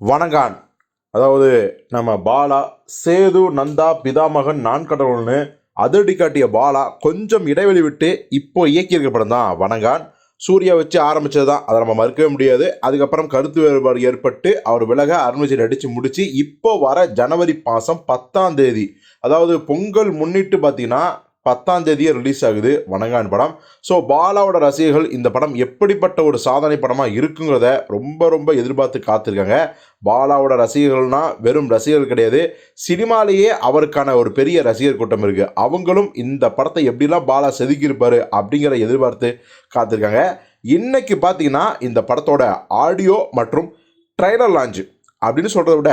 வணங்கான். அதாவது நம்ம பாலா சேது நந்தா பிதாமகன் நான் கடவுள்னு அதிரடி காட்டிய பாலா கொஞ்சம் இடைவெளி விட்டு இப்போ இயக்கியிருக்க படம் தான் வணங்கான். சூர்யா வச்சு ஆரம்பிச்சது தான். அதை நம்ம மறுக்கவே முடியாது. அதுக்கப்புறம் கருத்து வேறுபாடு ஏற்பட்டு அவர் விலக அருண்விஜய் நடித்து முடித்து இப்போ வர ஜனவரி மாதம் பத்தாம் தேதி. அதாவது பொங்கல் முன்னிட்டு பார்த்தீங்கன்னா பத்தாம் தேதியே ரிலீஸ் ஆகுது வணங்கான் படம். ஸோ பாலாவோட ரசிகர்கள் இந்த படம் எப்படிப்பட்ட ஒரு சாதனை படமாக இருக்குங்கிறத ரொம்ப ரொம்ப எதிர்பார்த்து காத்திருக்காங்க. பாலாவோட ரசிகர்கள்னா வெறும் ரசிகர்கள் கிடையாது. சினிமாலேயே அவருக்கான ஒரு பெரிய ரசிகர் கூட்டம் இருக்குது அவங்களும் இந்த படத்தை எப்படிலாம் பாலா செதுக்கியிருப்பார் அப்படிங்கிற எதிர்பார்த்து காத்திருக்காங்க. இன்னைக்கு பார்த்தீங்கன்னா இந்த படத்தோட ஆடியோ மற்றும் ட்ரைலர் லான்ச் அப்படின்னு சொல்கிறத விட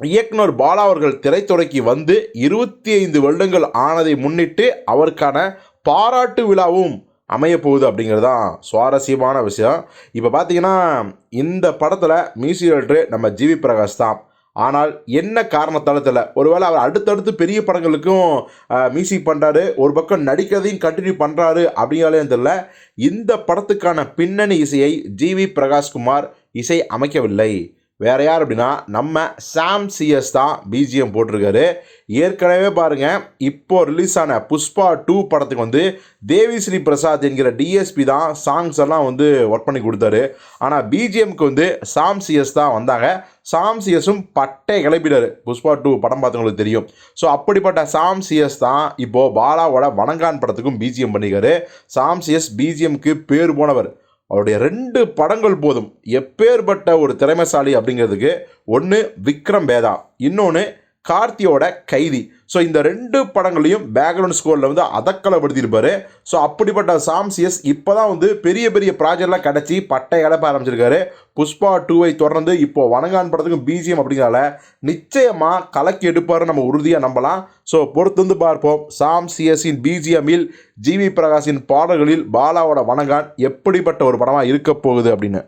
இயக்குனர் பாலா அவர்கள் திரைத்துறைக்கு வந்து இருபத்தி ஐந்து வருடங்கள் ஆனதை முன்னிட்டு அவருக்கான பாராட்டு விழாவும் அமைய போகுது அப்படிங்கிறது தான் சுவாரஸ்யமான விஷயம். இப்போ பார்த்தீங்கன்னா இந்த படத்தில் மியூசிக் டைரக்டர் நம்ம ஜிவி பிரகாஷ் தான். ஆனால் என்ன காரணத்தால் தெரியல. ஒருவேளை அவர் அடுத்தடுத்து பெரிய படங்களுக்கும் மியூசிக் பண்ணுறாரு ஒரு பக்கம் நடிக்கிறதையும் கண்டினியூ பண்ணுறாரு அப்படிங்கிறாலே தெரியல. இந்த படத்துக்கான பின்னணி இசையை ஜிவி பிரகாஷ்குமார் இசை அமைக்கவில்லை. வேறு யார் அப்படின்னா நம்ம சாம் சிஎஸ் தான் பிஜிஎம் போட்டிருக்காரு. ஏற்கனவே பாருங்க இப்போது ரிலீஸ் ஆன புஷ்பா டூ படத்துக்கு வந்து தேவி ஸ்ரீ பிரசாத் என்கிற டிஎஸ்பி தான் சாங்ஸ் எல்லாம் வந்து ஒர்க் பண்ணி கொடுத்தாரு. ஆனால் பிஜிஎம்க்கு வந்து சாம் சிஎஸ் தான் வந்தாங்க. சாம் சிஎஸும் பட்டை கிளப்பிடாரு புஷ்பா டூ படம் பார்த்தவங்களுக்கு தெரியும். ஸோ அப்படிப்பட்ட சாம் சிஎஸ் தான் இப்போது பாலாவோட வணங்கான் படத்துக்கும் பிஜிஎம் பண்ணிக்காரு சாம் சிஎஸ் பிஜிஎம்க்கு பேர் போனவர். அவருடைய ரெண்டு படங்கள் போதும். எப்பேற்பட்ட ஒரு திறமைசாலி அப்படிங்கிறதுக்கு ஒன்று விக்ரம் வேதா இன்னொன்று கார்த்தியோட கைதி. ஸோ இந்த ரெண்டு படங்களையும் பேக்ரவுண்ட் ஸ்கோரில் வந்து அதக்கலப்படுத்தியிருப்பாரு. ஸோ அப்படிப்பட்ட சாம்சியஸ் இப்போ தான் வந்து பெரிய பெரிய ப்ராஜெக்ட்லாம் கிடச்சி பட்டை இழப்ப ஆரம்பிச்சிருக்காரு. புஷ்பா டூவை தொடர்ந்து இப்போ வணங்கான் படத்துக்கும் பிஜிஎம் அப்படிங்கிறதால நிச்சயமாக கலக்கி எடுப்பார் நம்ம உறுதியாக நம்பலாம். ஸோ பொறுத்து வந்து பார்ப்போம். சாம் சிஎஸின் பிஜிஎம்மில் ஜிவி பிரகாஷின் பாடல்களில் பாலாவோட வணங்கான் எப்படிப்பட்ட ஒரு படமாக இருக்க போகுது அப்படின்னு.